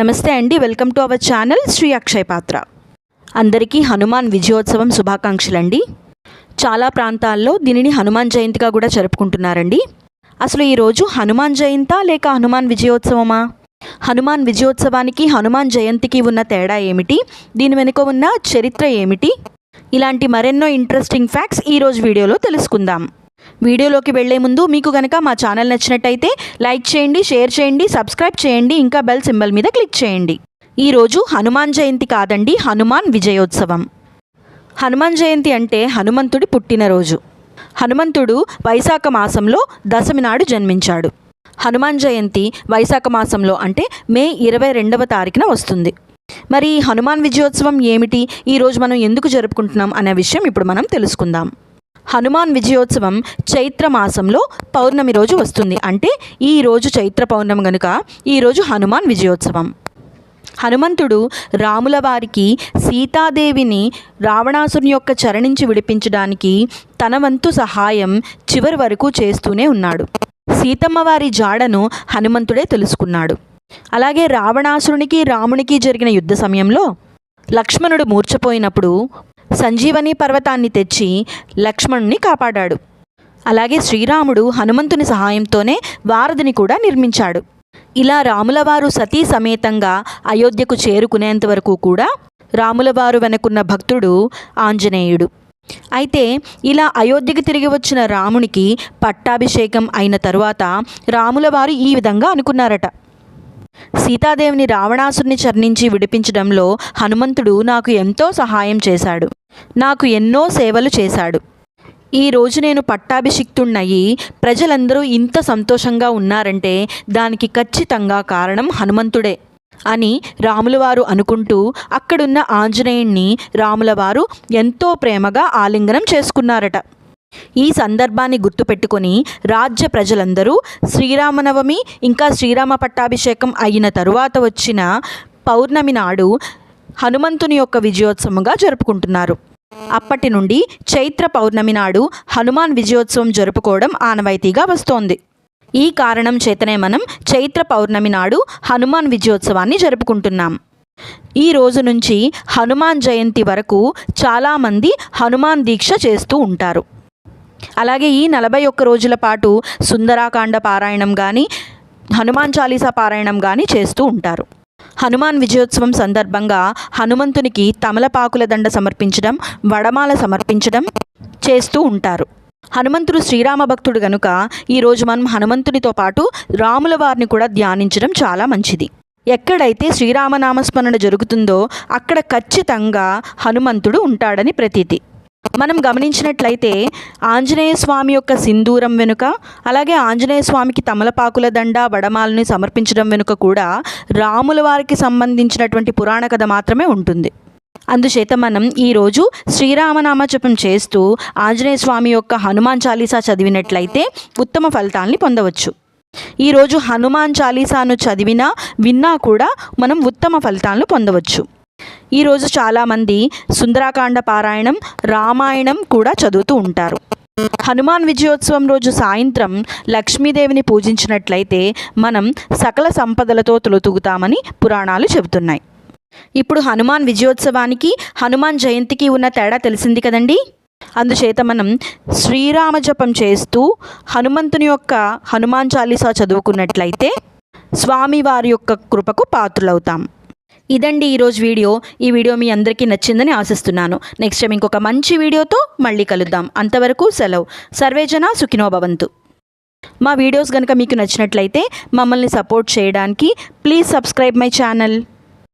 నమస్తే అండి welcome to our channel Shri Akshay Patra. అందరికీ హనుమాన్ విజయోత్సవం శుభాకాంక్షలండి. చాలా ప్రాంతాల్లో దీనిని హనుమాన్ జయంతిగా కూడా జరుపుకుంటున్నారండి. అసలు ఈరోజు హనుమాన్ జయంతా లేక హనుమాన్ విజయోత్సవమా? హనుమాన్ విజయోత్సవానికి హనుమాన్ జయంతికి ఉన్న తేడా ఏమిటి? దీని వెనుక ఉన్న చరిత్ర ఏమిటి? ఇలాంటి మరెన్నో ఇంట్రెస్టింగ్ ఫ్యాక్ట్స్ ఈరోజు వీడియోలో తెలుసుకుందాం. వీడియోలోకి వెళ్ళే ముందు మీకు కనుక మా ఛానల్ నచ్చినట్టయితే లైక్ చేయండి షేర్ చేయండి సబ్స్క్రైబ్ చేయండి ఇంకా బెల్ సింబల్ మీద క్లిక్ చేయండి. ఈరోజు హనుమాన్ జయంతి కాదండి హనుమాన్ విజయోత్సవం. హనుమాన్ జయంతి అంటే హనుమంతుడి పుట్టినరోజు. హనుమంతుడు వైశాఖ మాసంలో దశమి నాడు జన్మించాడు. హనుమాన్ జయంతి వైశాఖ మాసంలో అంటే మే ఇరవై రెండవ తారీఖున వస్తుంది. మరి హనుమాన్ విజయోత్సవం ఏమిటి? ఈరోజు మనం ఎందుకు జరుపుకుంటున్నాం అనే విషయం ఇప్పుడు మనం తెలుసుకుందాం. హనుమాన్ విజయోత్సవం చైత్ర మాసంలో పౌర్ణమి రోజు వస్తుంది. అంటే ఈ రోజు చైత్ర పౌర్ణమి గనుక ఈరోజు హనుమాన్ విజయోత్సవం. హనుమంతుడు రాముల వారికి సీతాదేవిని రావణాసుని యొక్క చెర నుంచి విడిపించడానికి తన వంతు సహాయం చివరి వరకు చేస్తూనే ఉన్నాడు. సీతమ్మ వారి జాడను హనుమంతుడే తెలుసుకున్నాడు. అలాగే రావణాసురునికి రామునికి జరిగిన యుద్ధ సమయంలో లక్ష్మణుడు మూర్చపోయినప్పుడు సంజీవని పర్వతాన్ని తెచ్చి లక్ష్మణుని కాపాడాడు. అలాగే శ్రీరాముడు హనుమంతుని సహాయంతోనే వారధిని కూడా నిర్మించాడు. ఇలా రాములవారు సతీ సమేతంగా అయోధ్యకు చేరుకునేంత వరకు కూడా రాములవారు వెనకున్న భక్తుడు ఆంజనేయుడు. అయితే ఇలా అయోధ్యకు తిరిగి వచ్చిన రామునికి పట్టాభిషేకం అయిన తరువాత రాములవారు ఈ విధంగా అనుకున్నారట. సీతాదేవిని రావణాసుని చర్ణించి విడిపించడంలో హనుమంతుడు నాకు ఎంతో సహాయం చేశాడు. నాకు ఎన్నో సేవలు చేశాడు. ఈరోజు నేను పట్టాభిషిక్తుణ్ణయి. ప్రజలందరూ ఇంత సంతోషంగా ఉన్నారంటే దానికి ఖచ్చితంగా కారణం హనుమంతుడే అని రాములవారు అనుకుంటూ అక్కడున్న ఆంజనేయుణ్ణి రాములవారు ఎంతో ప్రేమగా ఆలింగనం చేసుకున్నారట. ఈ సందర్భాన్ని గుర్తుపెట్టుకొని రాజ్య ప్రజలందరూ శ్రీరామనవమి ఇంకా శ్రీరామ పట్టాభిషేకం అయిన తరువాత వచ్చిన పౌర్ణమి నాడు హనుమంతుని యొక్క విజయోత్సవంగా జరుపుకుంటున్నారు. అప్పటి నుండి చైత్ర పౌర్ణమి నాడు హనుమాన్ విజయోత్సవం జరుపుకోవడం ఆనవాయితీగా వస్తోంది. ఈ కారణం చేతనే మనం చైత్ర పౌర్ణమి నాడు హనుమాన్ విజయోత్సవాన్ని జరుపుకుంటున్నాం. ఈ రోజు నుంచి హనుమాన్ జయంతి వరకు చాలామంది హనుమాన్ దీక్ష చేస్తూ ఉంటారు. అలాగే ఈ నలభై ఒక్క రోజుల పాటు సుందరాకాండ పారాయణం కానీ హనుమాన్ చాలీసా పారాయణం కానీ చేస్తూ ఉంటారు. హనుమాన్ విజయోత్సవం సందర్భంగా హనుమంతునికి తమలపాకుల దండ సమర్పించడం వడమాల సమర్పించడం చేస్తూ ఉంటారు. హనుమంతుడు శ్రీరామ భక్తుడు గనుక ఈరోజు మనం హనుమంతునితో పాటు రాముల వారిని కూడా ధ్యానించడం చాలా మంచిది. ఎక్కడైతే శ్రీరామనామస్మరణ జరుగుతుందో అక్కడ ఖచ్చితంగా హనుమంతుడు ఉంటాడని ప్రతీతి. మనం గమనించినట్లయితే ఆంజనేయ స్వామి యొక్క సింధూరం వెనుక అలాగే ఆంజనేయ స్వామికి తమలపాకుల దండ వడమాలని సమర్పించడం వెనుక కూడా రాముల వారికి సంబంధించినటువంటి పురాణ కథ మాత్రమే ఉంటుంది. అందుచేత మనం ఈరోజు శ్రీరామనామ జపం చేస్తూ ఆంజనేయ స్వామి యొక్క హనుమాన్ చాలీసా చదివినట్లయితే ఉత్తమ ఫలితాల్ని పొందవచ్చు. ఈరోజు హనుమాన్ చాలీసాను చదివినా విన్నా కూడా మనం ఉత్తమ ఫలితాలను పొందవచ్చు. ఈరోజు చాలామంది సుందరాకాండ పారాయణం రామాయణం కూడా చదువుతూ ఉంటారు. హనుమాన్ విజయోత్సవం రోజు సాయంత్రం లక్ష్మీదేవిని పూజించినట్లయితే మనం సకల సంపదలతో తొలుతుగుతామని పురాణాలు చెబుతున్నాయి. ఇప్పుడు హనుమాన్ విజయోత్సవానికి హనుమాన్ జయంతికి ఉన్న తేడా తెలిసింది కదండి? అందుచేత మనం శ్రీరామ జపం చేస్తూ హనుమంతుని యొక్క హనుమాన్ చాలీసా చదువుకున్నట్లయితే స్వామివారి యొక్క కృపకు పాత్రులవుతాం. ఇదండి ఈరోజు వీడియో. ఈ వీడియో మీ అందరికీ నచ్చిందని ఆశిస్తున్నాను. నెక్స్ట్ టైం ఇంకొక మంచి వీడియోతో మళ్ళీ కలుద్దాం. అంతవరకు సెలవు. సర్వేజన సుఖినో భవంతు. మా వీడియోస్ కనుక మీకు నచ్చినట్లయితే మమ్మల్ని సపోర్ట్ చేయడానికి ప్లీజ్ సబ్స్క్రైబ్ మై ఛానల్.